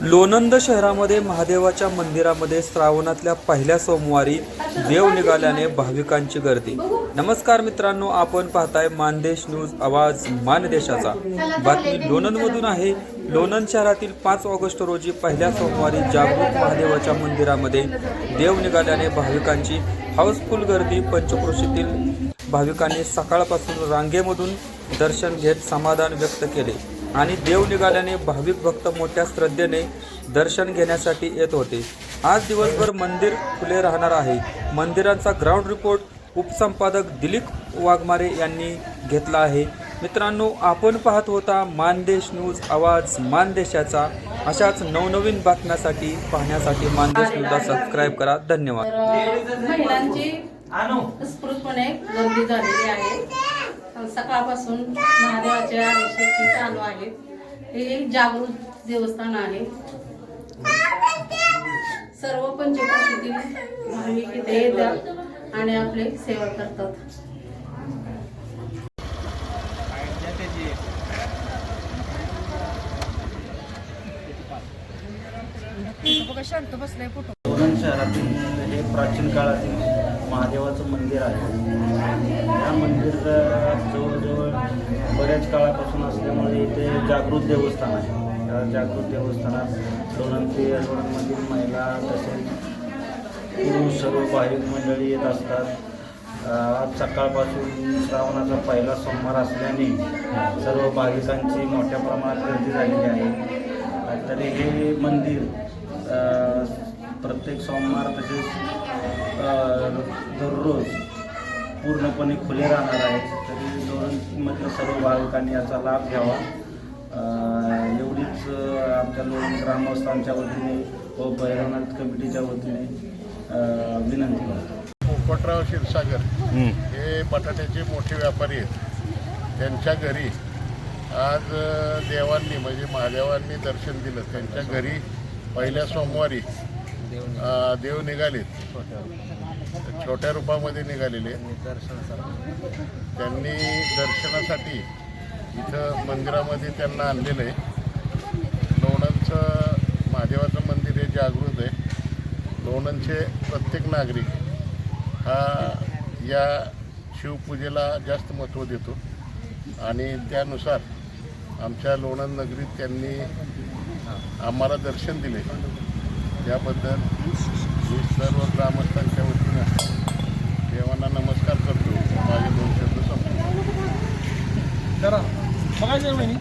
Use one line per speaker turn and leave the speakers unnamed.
लोणंद शहरामध्ये महादेवाच्या मंदिरामध्ये श्रावणातल्या पहिल्या सोमवारी देव निघाल्याने भाविकांची गर्दी. नमस्कार मित्रांनो आपण पाहताय मानदेश न्यूज आवाज मानदेशाचा. बातमी लोणंदमधून आहे. लोणंद शहरातील पाच ऑगस्ट रोजी पहिल्या सोमवारी जागृत महादेवाच्या मंदिरामध्ये देव निघाल्याने भाविकांची हाऊसफुल गर्दी. पंचक्रोशीतील भाविकांनी सकाळपासून रांगेमधून दर्शन घेत समाधान व्यक्त केले. आणि देव निघाल्याने भाविक भक्त मोठ्या श्रद्धेने दर्शन घेण्यासाठी येत होते. आज दिवसभर मंदिर खुले राहणार आहे. मंदिरांचा ग्राउंड रिपोर्ट उपसंपादक दिलीप वाघमारे यांनी घेतला आहे. मित्रांनो आपण पाहत होता मानदेश न्यूज आवाज मानदेशाचा. अशाच नवनवीन बातम्यासाठी पाहण्यासाठी मानदेश न्यूजला सबस्क्राईब करा. धन्यवाद.
महिलांची झालेली आहे. सकाळपासून महादेवाचे अभिषेक चालू आहेत हे जागृत देवस्थान आहे. सर्व पंचक्रोशीतील भाविक इथे येतात आणि आपले सेवा करतात. शांत बसलाय फोटो.
लोणंद शहरातील हे प्राचीन काळातील महादेवाचं मंदिर आहे. या मंदिर जवळजवळ बऱ्याच काळापासून असल्यामुळे इथे जागृत देवस्थान आहे. या जागृत देवस्थानात लोणंद ते लोणंदमधील महिला तसेच पुरुष सर्व भाविक मंडळी येत असतात. आज सकाळपासून श्रावणाचा पहिला सोमवार असल्याने सर्व भाविकांची मोठ्या प्रमाणात गर्दी झालेली आहे. तरी हे मंदिर प्रत्येक सोमवार तसेच अ, दररोज पूर्णपणे खुले राहणार आहेत तरी लोणंदमधील सर्व भाविकांनी याचा लाभ घ्यावा. अ, एवढीच आमच्या लोणंद ग्रामस्थांच्या वतीने व भैरवनाथ कमिटीच्या वतीने अ, विनंती करतो.
पोपटराव क्षीरसागर हे बटाट्याचे मोठे व्यापारी आहेत. त्यांच्या घरी आज देवांनी म्हणजे महादेवांनी दर्शन दिलं. त्यांच्या घरी पहिल्या सोमवारी अ, देव निघालेत छोट्या रूपामध्ये निघालेले. त्यांनी दर्शनासाठी इथं मंदिरामध्ये त्यांना आणलेलं आहे. लोणंदचं महादेवाचं मंदिर हे जागृत आहे. लोणंदचे प्रत्येक नागरिक हा या शिवपूजेला जास्त महत्त्व देतो. आणि त्यानुसार आमच्या लोणंद नगरीत त्यांनी आम्हाला दर्शन दिले. त्याबद्दल मी सर्व ग्रामस्थांच्या वतीनं देवांना नमस्कार करतो. माझे दोन शब्द संपले
जरा बघायचं नाही